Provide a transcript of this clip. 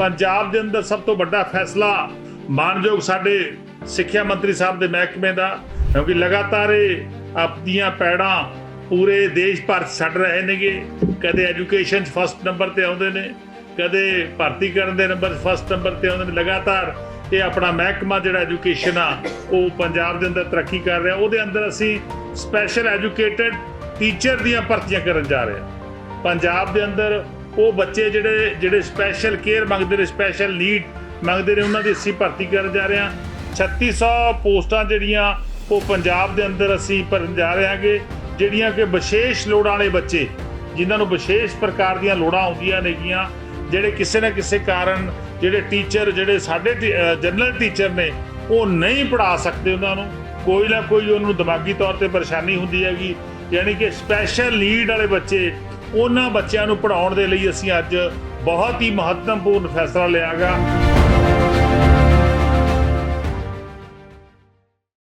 ਪੰਜਾਬ ਦੇ ਅੰਦਰ ਸਭ ਤੋਂ ਵੱਡਾ ਫੈਸਲਾ ਮਾਨਯੋਗ ਸਾਡੇ ਸਿੱਖਿਆ ਮੰਤਰੀ ਸਾਹਿਬ ਦੇ ਮਹਿਕਮੇ ਦਾ, ਕਿਉਂਕਿ ਲਗਾਤਾਰ ਇਹ ਆਪਣੀਆਂ ਪੈੜਾਂ ਪੂਰੇ ਦੇਸ਼ ਭਰ 'ਚ ਛੱਡ ਰਹੇ ਨੇਗੇ। ਕਦੇ ਐਜੂਕੇਸ਼ਨ 'ਚ ਫਸਟ ਨੰਬਰ ਤੇ ਆਉਂਦੇ ਨੇ, ਕਦੇ ਭਰਤੀ ਕਰਨ ਦੇ ਨੰਬਰ ਫਸਟ ਨੰਬਰ ਤੇ ਆਉਂਦੇ ਨੇ। ਲਗਾਤਾਰ ਇਹ ਆਪਣਾ ਮਹਿਕਮਾ ਜਿਹੜਾ ਐਜੂਕੇਸ਼ਨ ਆ, ਉਹ ਪੰਜਾਬ ਦੇ ਅੰਦਰ ਤਰੱਕੀ ਕਰ ਰਿਹਾ। ਉਹਦੇ ਅੰਦਰ ਅਸੀਂ ਸਪੈਸ਼ਲ ਐਜੂਕੇਟਡ ਟੀਚਰ ਦੀਆਂ ਭਰਤੀਆਂ ਕਰਨ ਜਾ ਰਹੇ ਹਾਂ। ਪੰਜਾਬ ਦੇ ਅੰਦਰ ਉਹ ਬੱਚੇ ਜਿਹੜੇ ਜਿਹੜੇ ਸਪੈਸ਼ਲ ਕੇਅਰ ਮੰਗਦੇ ਨੇ ਸਪੈਸ਼ਲ ਨੀਡ ਮੰਗਦੇ ਨੇ, ਉਹਨਾਂ ਦੀ ਅਸੀਂ ਭਰਤੀ ਕਰਨ ਜਾ ਰਹੇ ਹਾਂ। 3600 ਪੋਸਟਾਂ ਜਿਹੜੀਆਂ ਉਹ ਪੰਜਾਬ ਦੇ ਅੰਦਰ ਅਸੀਂ ਭਰਨ ਜਾ ਰਹੇ ਹਾਂਗੇ, ਜਿਹੜੀਆਂ ਕਿ ਵਿਸ਼ੇਸ਼ ਲੋੜਾਂ ਵਾਲੇ ਬੱਚੇ, ਜਿਨ੍ਹਾਂ ਨੂੰ ਵਿਸ਼ੇਸ਼ ਪ੍ਰਕਾਰ ਦੀਆਂ ਲੋੜਾਂ ਆਉਂਦੀਆਂ ਨੇਗੀਆਂ, ਜਿਹੜੇ ਕਿਸੇ ਨਾ ਕਿਸੇ ਕਾਰਨ ਜਿਹੜੇ ਟੀਚਰ ਜਿਹੜੇ ਸਾਡੇ ਜਨਰਲ ਟੀਚਰ ਨੇ, ਉਹ ਨਹੀਂ ਪੜ੍ਹਾ ਸਕਦੇ ਉਹਨਾਂ ਨੂੰ। ਕੋਈ ਨਾ ਕੋਈ ਉਹਨੂੰ ਦਿਮਾਗੀ ਤੌਰ ਤੇ ਪਰੇਸ਼ਾਨੀ ਹੁੰਦੀ ਹੈਗੀ। ਯਾਨੀ ਕਿ ਸਪੈਸ਼ਲ ਨੀਡ ਵਾਲੇ ਬੱਚੇ ਉਹਨਾਂ ਬੱਚਿਆਂ ਨੂੰ ਪੜ੍ਹਾਉਣ ਦੇ ਲਈ ਅਸੀਂ ਅੱਜ ਬਹੁਤ ਹੀ ਮਹੱਤਵਪੂਰਨ ਫੈਸਲਾ ਲਿਆਗਾ।